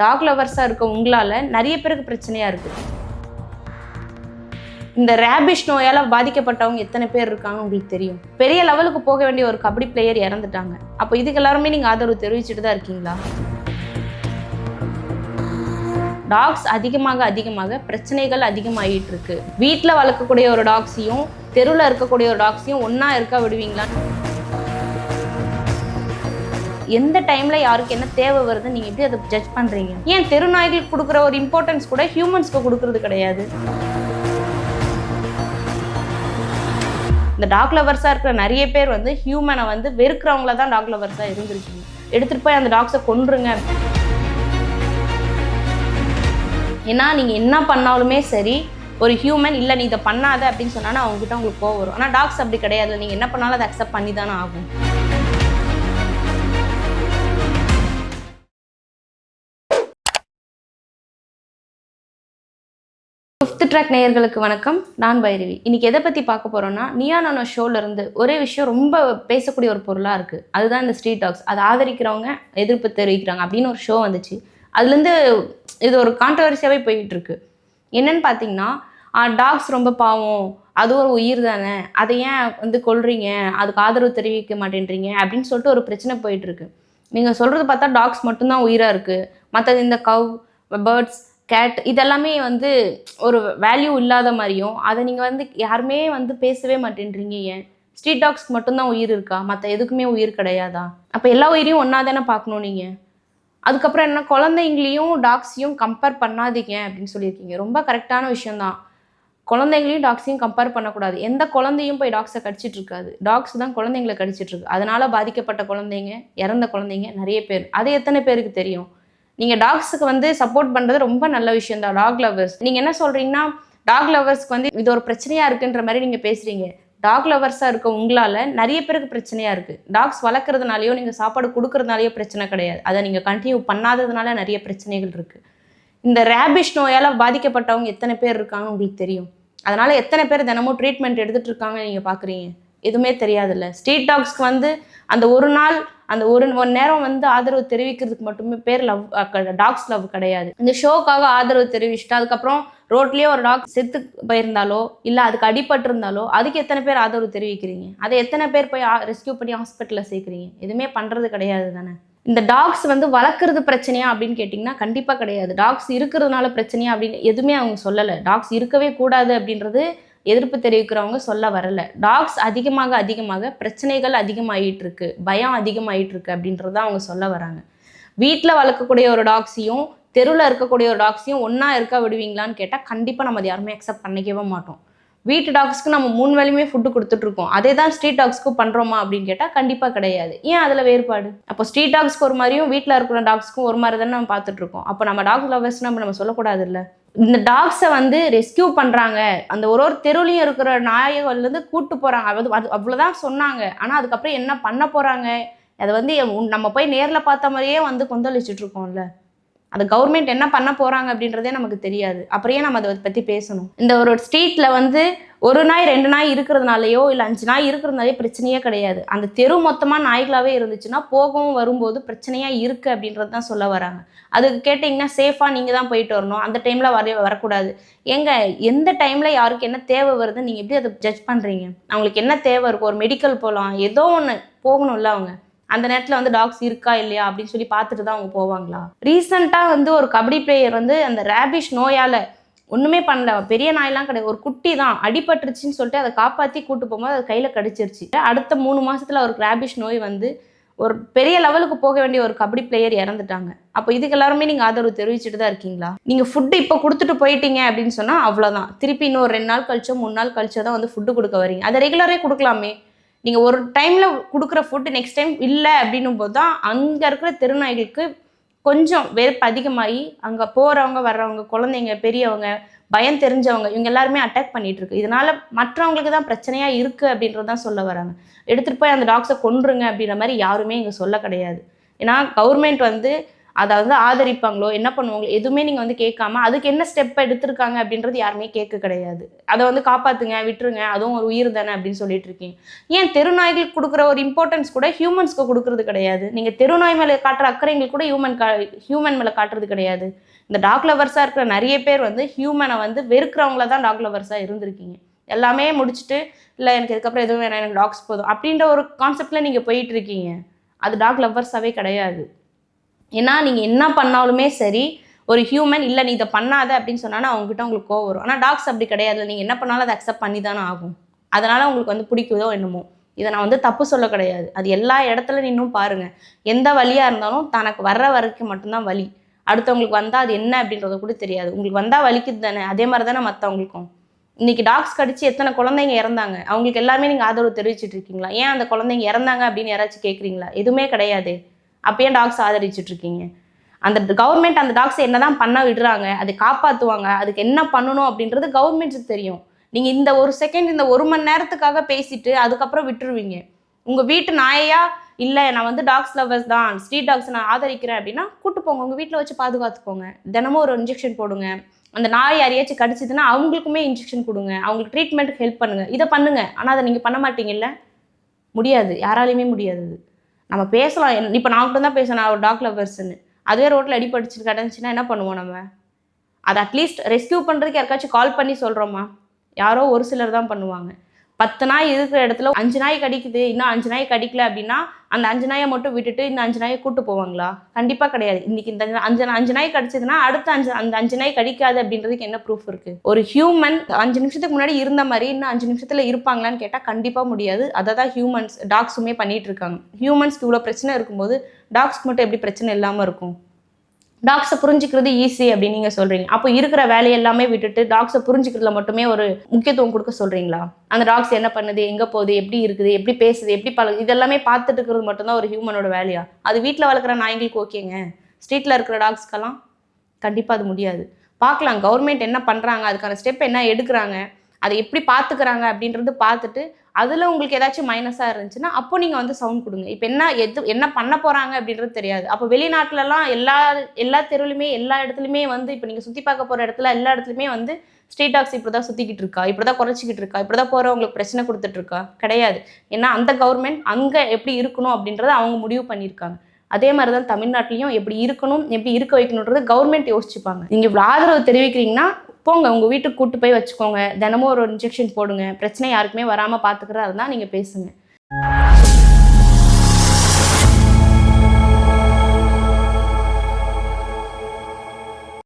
Talk லவர்ஸாக இருக்க உங்களால் நிறைய பேருக்கு பிரச்சனையாக இருக்குது இந்த ரேபிஷ் நோயால் பாதிக்கப்பட்டவங்க எத்தனை பேர் இருக்காங்க உங்களுக்கு தெரியும். பெரிய லெவலுக்கு போக வேண்டிய ஒரு கபடி பிளேயர் இறந்துட்டாங்க. அப்போ இதுக்கு எல்லாருமே நீங்கள் ஆதரவு தெரிவிச்சுட்டு தான் இருக்கீங்களா? டாக்ஸ் அதிகமாக அதிகமாக பிரச்சனைகள் அதிகமாகிட்டு இருக்கு. வீட்டில் வளர்க்கக்கூடிய ஒரு டாக்ஸையும் தெருவில் இருக்கக்கூடிய ஒரு டாக்ஸையும் ஒன்றா இருக்க விடுவீங்களா? எந்த டைம்ல யாருக்கு என்ன தேவை வருது நீங்க எப்படி அதை ஜட்ஜ் பண்றீங்க? ஏன் தெரு நாய்களுக்கு கொடுக்குற ஒரு இம்பார்ட்டன்ஸ் கூட ஹியூமன்ஸ்க்கு கொடுக்கறது கிடையாது. இந்த டாக் லவர்ஸாக இருக்கிற நிறைய பேர் வந்து ஹியூமனை வந்து வெறுக்கிறவங்கள தான் டாக் லவர்ஸாக இருந்திருக்கீங்க. எடுத்துகிட்டு போய் அந்த டாக்ஸை கொன்றுங்க. ஏன்னா நீங்கள் என்ன பண்ணாலுமே சரி ஒரு ஹியூமன் இல்லை நீ இதை பண்ணாத அப்படின்னு சொன்னால் அவங்ககிட்ட உங்களுக்கு கோவம் வரும். ஆனால் டாக்ஸ் அப்படி கிடையாது. நீங்கள் என்ன பண்ணாலும் அதை அக்செப்ட் பண்ணி தானே ஆகும் ஃபிஃப்த் ட்ராக் நேயர்களுக்கு வணக்கம். நான் பைரவி. இன்னைக்கு எதை பற்றி பார்க்க போகிறோம்னா நியா நானோ ஷோலேருந்து ஒரே விஷயம் ரொம்ப பேசக்கூடிய ஒரு பொருளாக இருக்குது அதுதான் இந்த ஸ்ட்ரீட் டாக்ஸ் அதை ஆதரிக்கிறவங்க எதிர்ப்பு தெரிவிக்கிறாங்க அப்படின்னு ஒரு ஷோ வந்துச்சு. அதுலேருந்து இது ஒரு கான்ட்ரவர்சியாகவே போயிட்டுருக்கு. என்னன்னு பார்த்தீங்கன்னா டாக்ஸ் ரொம்ப பாவம். அது ஒரு உயிர் தானே. அதை ஏன் வந்து கொள்றீங்க அதுக்கு ஆதரவு தெரிவிக்க மாட்டேன்றீங்க? அப்படின்னு சொல்லிட்டு ஒரு பிரச்சனை போயிட்டுருக்கு. நீங்கள் சொல்கிறது பார்த்தா டாக்ஸ் மட்டும்தான் உயிராக இருக்குது மற்றது இந்த கவ் பேர்ட்ஸ் கேட் இதெல்லாமே வந்து ஒரு வேல்யூ இல்லாத மாதிரியும் அதை நீங்கள் வந்து யாருமே வந்து பேசவே மாட்டேன்றீங்க ஏன்? ஸ்ட்ரீட் டாக்ஸ்க்கு மட்டும்தான் உயிர் இருக்கா? மற்ற எதுக்குமே உயிர் கிடையாதா? அப்போ எல்லா உயிரையும் ஒன்றா தானே பார்க்கணும் நீங்கள் அதுக்கப்புறம் என்ன குழந்தைங்களையும் டாக்ஸையும் கம்பேர் பண்ணாதீங்க அப்படின்னு சொல்லியிருக்கீங்க. ரொம்ப கரெக்டான விஷயந்தான் குழந்தைங்களையும் டாக்ஸையும் கம்பேர் பண்ணக்கூடாது. எந்த குழந்தையும் போய் டாக்ஸை கடிச்சிட்டு இருக்காது. டாக்ஸ் தான் குழந்தைங்களை கடிச்சிட்டு இருக்கு. அதனால பாதிக்கப்பட்ட குழந்தைங்க இறந்த குழந்தைங்க நிறைய பேர். அது எத்தனை பேருக்கு தெரியும்? நீங்கள் டாக்ஸுக்கு வந்து சப்போர்ட் பண்ணுறது ரொம்ப நல்ல விஷயம் தான் டாக் லவர்ஸ் நீங்கள் என்ன சொல்கிறீங்கன்னா டாக் லவர்ஸ்க்கு வந்து இது ஒரு பிரச்சனையாக இருக்குன்ற மாதிரி நீங்கள் பேசுகிறீங்க டாக் லவர்ஸாக இருக்க உங்களால் நிறைய பேருக்கு பிரச்சனையாக இருக்குது டாக்ஸ் வளர்க்குறதுனாலையோ நீங்கள் சாப்பாடு கொடுக்கறதுனாலையோ பிரச்சனை கிடையாது. அதை நீங்கள் கண்டினியூ பண்ணாததுனால நிறைய பிரச்சனைகள் இருக்குது இந்த ரேபிஷ் நோயால் பாதிக்கப்பட்டவங்க எத்தனை பேர் இருக்காங்கன்னு உங்களுக்கு தெரியும். அதனால் எத்தனை பேர் தினமும் ட்ரீட்மெண்ட் எடுத்துகிட்டு இருக்காங்க நீங்கள் பார்க்குறீங்க எதுவுமே தெரியாதுல்ல. ஸ்ட்ரீட் டாக்ஸ்க்கு வந்து அந்த ஒரு நாள் அந்த ஒரு ஒரு நேரம் வந்து ஆதரவு தெரிவிக்கிறதுக்கு மட்டுமே பேர் லவ் டாக்ஸ் லவ் கிடையாது. இந்த ஷோக்காக ஆதரவு தெரிவிச்சுட்டு அதுக்கப்புறம் ரோட்லேயே ஒரு டாக் செத்து போயிருந்தாலோ இல்லை அதுக்கு அடிபட்டு இருந்தாலோ அதுக்கு எத்தனை பேர் ஆதரவு தெரிவிக்கிறீங்க? அதை எத்தனை பேர் போய் ரெஸ்கியூ பண்ணி ஹாஸ்பிட்டலில் சேர்க்குறீங்க? எதுவுமே பண்ணுறது கிடையாது தானே? இந்த டாக்ஸ் வந்து வளர்க்குறது பிரச்சனையா அப்படின்னு கேட்டிங்கன்னா கண்டிப்பாக கிடையாது. டாக்ஸ் இருக்கிறதுனால பிரச்சனையா அப்படின்னு எதுவுமே அவங்க சொல்லலை. டாக்ஸ் இருக்கவே கூடாது அப்படின்றது எதிர்ப்பு தெரிவிக்கிறவங்க சொல்ல வரல. டாக்ஸ் அதிகமாக அதிகமாக பிரச்சனைகள் அதிகமாகிட்டு இருக்கு பயம் அதிகமாகிட்டு இருக்கு அப்படின்றத அவங்க சொல்ல வராங்க. வீட்டில் வளர்க்கக்கூடிய ஒரு டாக்ஸையும் தெருவில் இருக்கக்கூடிய ஒரு டாக்ஸையும் ஒன்றா இருக்க விடுவீங்களான்னு கேட்டால் கண்டிப்பாக நம்ம அதை யாருமே அக்செப்ட் பண்ணிக்கவே மாட்டோம். வீட்டு டாக்ஸ்க்கு நம்ம மூணு வேலையுமே ஃபுட்டு கொடுத்துட்ருக்கோம் அதே தான் ஸ்ட்ரீட் டாக்ஸ்க்கு பண்ணுறோமா அப்படின்னு கேட்டால் கண்டிப்பாக கிடையாது. ஏன் அதில் வேறுபாடு? அப்போ ஸ்ட்ரீட் டாக்ஸ்க்கு ஒரு மாதிரியும் வீட்டில் இருக்கிற டாக்ஸ்க்கும் ஒரு மாதிரி தானே நம்ம பார்த்துட்ருக்கோம் அப்போ நம்ம டாக் லவர்ஸ் நம்ம நம்ம சொல்லக்கூடாது இல்லை இந்த டாக்ஸை வந்து ரெஸ்கியூ பண்ணுறாங்க அந்த ஒரு ஒரு தெருவிலையும் இருக்கிற நாயகள்லேருந்து கூட்டு போகிறாங்க அது அது அவ்வளோதான் சொன்னாங்க. ஆனால் அதுக்கப்புறம் என்ன பண்ண போகிறாங்க அதை வந்து நம்ம போய் நேரில் பார்த்த மாதிரியே வந்து கொந்தளிச்சுட்ருக்கோம்ல அது கவர்மெண்ட் என்ன பண்ண போகிறாங்க அப்படின்றதே நமக்கு தெரியாது. அப்புறம் நம்ம அதை பற்றி பேசணும். இந்த ஒரு ஸ்ட்ரீட்டில் வந்து ஒரு நாய் ரெண்டு நாய் இருக்கிறதுனாலையோ இல்லை அஞ்சு நாய் இருக்கிறதுனாலே பிரச்சனையே கிடையாது. அந்த தெரு மொத்தமாக நாய்களாகவே இருந்துச்சுன்னா போகவும் வரும்போது பிரச்சனையாக இருக்குது அப்படின்றது தான் சொல்ல வராங்க. அதுக்கு கேட்டிங்கன்னா சேஃபாக நீங்கள் தான் போயிட்டு வரணும். அந்த டைமில் வர வரக்கூடாது. எங்க எந்த டைமில் யாருக்கு என்ன தேவை வருது நீங்கள் எப்படி அதை ஜட்ஜ் பண்ணுறீங்க அவங்களுக்கு என்ன தேவை இருக்கும்? ஒரு மெடிக்கல் போகலாம் ஏதோ ஒன்று போகணும்ல அவங்க. அந்த நேரத்தில் வந்து டாக்ஸ் இருக்கா இல்லையா அப்படின்னு சொல்லி பார்த்துட்டு தான் அவங்க போவாங்களா? ரீசெண்டாக வந்து ஒரு கபடி பிளேயர் வந்து அந்த ரேபிஷ் நோயால் ஒன்றுமே பண்ணல. பெரிய நாயெல்லாம் கிடையாது. ஒரு குட்டி தான். அடிபட்டுருச்சுன்னு சொல்லிட்டு அதை காப்பாற்றி கூட்டு போகும்போது அது கையில் கடிச்சிருச்சு. அடுத்த மூணு மாதத்தில் அவருக்கு ரேபிஷ் நோய் வந்து ஒரு பெரிய லெவலுக்கு போக வேண்டிய ஒரு கபடி பிளேயர் இறந்துட்டாங்க. அப்போ இதுக்கு எல்லாருமே நீங்கள் ஆதரவு தெரிவிச்சுட்டு தான் இருக்கீங்களா? நீங்கள் ஃபுட்டு இப்போ கொடுத்துட்டு போயிட்டீங்க அப்படின்னு சொன்னால் அவ்வளோதான் திருப்பி இன்னும் ரெண்டு நாள் கழிச்சோ மூணு நாள் கழிச்சோ தான் வந்து ஃபுட்டு கொடுக்க வரீங்க. அதை ரெகுலரே கொடுக்கலாமே. நீங்கள் ஒரு டைமில் கொடுக்குற ஃபுட்டு நெக்ஸ்ட் டைம் இல்லை அப்படின்னும் போது தான் அங்கே இருக்கிற தெருநாய்களுக்கு கொஞ்சம் வெறுப்பு அதிகமாகி அங்கே போகிறவங்க வர்றவங்க குழந்தைங்க பெரியவங்க பயம் தெரிஞ்சவங்க இவங்க எல்லாருமே அட்டாக் பண்ணிட்டு இருக்கு. இதனால மற்றவங்களுக்கு தான் பிரச்சனையா இருக்கு அப்படின்றது தான் சொல்ல வராங்க எடுத்துட்டு போய் அந்த டாக்ஸை கொன்றுங்க அப்படின்ற மாதிரி யாருமே இங்கே சொல்ல கிடையாது. ஏன்னா கவர்மெண்ட் வந்து அதை வந்து ஆதரிப்பாங்களோ என்ன பண்ணுவாங்களோ எதுவுமே நீங்கள் வந்து கேட்காம அதுக்கு என்ன ஸ்டெப் எடுத்திருக்காங்க அப்படின்றது யாருமே கேட்க கிடையாது. அதை வந்து காப்பாற்றுங்க விட்டுருங்க அதுவும் ஒரு உயிர் தானே அப்படின்னு சொல்லிட்டு இருக்கீங்க. ஏன் தெருநாய்களுக்கு கொடுக்குற ஒரு இம்பார்ட்டன்ஸ் கூட ஹியூமன்ஸ்க்கு கொடுக்குறது கிடையாது. நீங்கள் தெருநாய் மேலே காட்டுற அக்கறைங்களுக்கு கூட ஹியூமன் கா ஹியூமன் மேலே காட்டுறது கிடையாது. இந்த டாக் லவர்ஸாக இருக்கிற நிறைய பேர் வந்து ஹியூமனை வந்து வெறுக்கிறவங்கள தான் டாக் லவர்ஸாக இருந்திருக்கீங்க. எல்லாமே முடிச்சுட்டு இல்லை எனக்கு இதுக்கப்புறம் எதுவும் வேணாம் எனக்கு டாக்ஸ் போதும். அப்படின்ற ஒரு கான்செப்டில் நீங்கள் போயிட்டு இருக்கீங்க. அது டாக் லவ்வர்ஸாகவே கிடையாது. ஏன்னா நீங்கள் என்ன பண்ணாலுமே சரி ஒரு ஹியூமன் இல்லை நீ இதை பண்ணாத அப்படின்னு சொன்னாலும் அவங்ககிட்ட உங்களுக்கு கோவம் வரும். ஆனால் டாக்ஸ் அப்படி கிடையாது. நீங்கள் என்ன பண்ணாலும் அதை அக்செப்ட் பண்ணி தானே ஆகும். அதனால் உங்களுக்கு வந்து பிடிக்குதோ என்னமோ. இதை நான் வந்து தப்பு சொல்ல கிடையாது. அது எல்லா இடத்துல நின்னும் பாருங்கள் எந்த வழியாக இருந்தாலும் தனக்கு வர்ற வரைக்கும் மட்டும்தான் வலி. அடுத்தவங்களுக்கு வந்தால் அது என்ன அப்படின்றத கூட தெரியாது. உங்களுக்கு வந்தால் வலிக்குது தானே. அதே மாதிரி தானே மற்றவங்களுக்கும் இன்னைக்கு டாக்ஸ் கடிச்சு எத்தனை குழந்தைங்க இறந்தாங்க? அவங்களுக்கு எல்லாமே நீங்கள் ஆதரவு தெரிவிச்சிட்டு இருக்கீங்களா? ஏன் அந்த குழந்தைங்க இறந்தாங்க அப்படின்னு யாராச்சும் கேட்குறீங்களா எதுவுமே கிடையாது. அப்போ ஏன் டாக்ஸ் ஆதரிச்சுட்டு இருக்கீங்க அந்த கவர்மெண்ட் அந்த டாக்ஸை என்னதான் பண்ண விடுறாங்க அதை காப்பாற்றுவாங்க அதுக்கு என்ன பண்ணணும் அப்படின்றது கவர்மெண்ட்ஸுக்கு தெரியும். நீங்கள் இந்த ஒரு செகண்ட் இந்த ஒரு மணி நேரத்துக்காக பேசிட்டு அதுக்கப்புறம் விட்டுருவீங்க. உங்கள் வீட்டு நாயையா? இல்லை நான் வந்து டாக்ஸ் லவர்ஸ் தான் ஸ்ட்ரீட் டாக்ஸ் நான் ஆதரிக்கிறேன் அப்படின்னா கூட்டு போங்க உங்கள் வீட்டில் வச்சு பாதுகாத்துக்கோங்க. தினமும் ஒரு இன்ஜெக்ஷன் போடுங்க. அந்த நாய் யாரையாச்சும் கடிச்சிதுன்னா அவங்களுக்குமே இன்ஜெக்ஷன் கொடுங்க. அவங்களுக்கு ட்ரீட்மெண்ட்டுக்கு ஹெல்ப் பண்ணுங்க. இதை பண்ணுங்கள் ஆனால் அதை நீங்கள் பண்ண மாட்டீங்கல்ல? முடியாது. யாராலையுமே முடியாது அது. நம்ம பேசலாம். இப்போ நான் கூட தான் பேசணும் ஒரு டாக் லவர்ஸ்னு அதுவே ரோட்டில் அடிபடிச்சு கிடந்துச்சுன்னா என்ன பண்ணுவோம் நம்ம? அதை அட்லீஸ்ட் ரெஸ்கியூ பண்ணுறதுக்கு யாருக்காச்சும் கால் பண்ணி சொல்கிறோமா யாரோ ஒரு சிலர் தான் பண்ணுவாங்க. பத்து நாய் இருக்கிற இடத்துல அஞ்சு நாய் கடிக்குது இன்னும் அஞ்சு நாய் கடிக்கல அப்படின்னா அந்த அஞ்சு நாயை மட்டும் விட்டுட்டு இந்த அஞ்சு நாயை கூட்டு போவாங்களா? கண்டிப்பாக கிடையாது. இன்னைக்கு இந்த அஞ்சு அஞ்சு நாய் கடிச்சதுன்னா அடுத்த அஞ்சு அந்த அஞ்சு நாய் கடிக்காது அப்படின்றதுக்கு என்ன ப்ரூஃப் இருக்கு? ஒரு ஹியூமன் அஞ்சு நிமிஷத்துக்கு முன்னாடி இருந்த மாதிரி இன்னும் அஞ்சு நிமிஷத்துல இருப்பாங்களான்னு கேட்டால் கண்டிப்பாக முடியாது. அதை தான் ஹியூமன்ஸ் டாக்ஸுமே பண்ணிட்டு இருக்காங்க. ஹியூமன்ஸ்க்கு இவ்வளோ பிரச்சனை இருக்கும்போது டாக்ஸ்க்கு மட்டும் எப்படி பிரச்சனை இல்லாமல் இருக்கும்? டாக்ஸை புரிஞ்சுக்கிறது ஈஸி அப்படின்னு நீங்கள் சொல்கிறீங்க அப்போ இருக்கிற வேலையை எல்லாமே விட்டுட்டு டாக்ஸை புரிஞ்சுக்கிறதுல மட்டுமே ஒரு முக்கியத்துவம் கொடுக்க சொல்கிறீங்களா அந்த டாக்ஸ் என்ன பண்ணுது எங்கே போகுது எப்படி இருக்குது எப்படி பேசுது எப்படி பழகுது இதெல்லாமே பார்த்துட்டு இருக்கிறது மட்டும்தான் ஒரு ஹியூமனோட வேலையா? அது வீட்டில் வளர்க்குற நாய்களுக்கு ஓகேங்க ஸ்ட்ரீட்டில் இருக்கிற டாக்ஸ்க்கெல்லாம் கண்டிப்பாக அது முடியாது. பார்க்கலாம் கவர்மெண்ட் என்ன பண்ணுறாங்க அதுக்கான ஸ்டெப் என்ன எடுக்கிறாங்க அதை எப்படி பார்த்துக்கிறாங்க அப்படின்றது பார்த்துட்டு அதில் உங்களுக்கு ஏதாச்சும் மைனஸாக இருந்துச்சுன்னா அப்போ நீங்கள் வந்து சவுண்ட் கொடுங்க. இப்போ என்ன எது என்ன பண்ண போகிறாங்க அப்படின்றது தெரியாது. அப்போ வெளிநாட்டிலலாம் எல்லா எல்லா தெருவிலுமே எல்லா இடத்துலையுமே வந்து இப்போ நீங்கள் சுற்றி பார்க்க போகிற இடத்துல எல்லா இடத்துலையுமே வந்து ஸ்ட்ரீட் டாக்ஸ் இப்படி தான் சுற்றிக்கிட்டு இருக்கா? இப்படி தான் குறைச்சிக்கிட்டு இருக்கா? இப்படி தான் போகிறவங்களுக்கு பிரச்சனை கொடுத்துட்ருக்கா கிடையாது. ஏன்னா அந்த கவர்மெண்ட் அங்கே எப்படி இருக்கணும் அப்படின்றத அவங்க முடிவு பண்ணியிருக்காங்க. அதே மாதிரி தான் தமிழ்நாட்டிலையும் எப்படி இருக்கணும் எப்படி இருக்க வைக்கணுன்றது கவர்மெண்ட் யோசிச்சுப்பாங்க. நீங்கள் இவ்வளோ ஆதரவு தெரிவிக்கிறீங்கன்னா போங்க உங்கள் வீட்டுக்கு கூட்டு போய் வச்சுக்கோங்க. தினமும் ஒரு இன்ஜெக்ஷன் போடுங்க. பிரச்சனை யாருக்குமே வராமல் பார்த்துக்கிறதா இருந்தால் நீங்கள் பேசுங்க.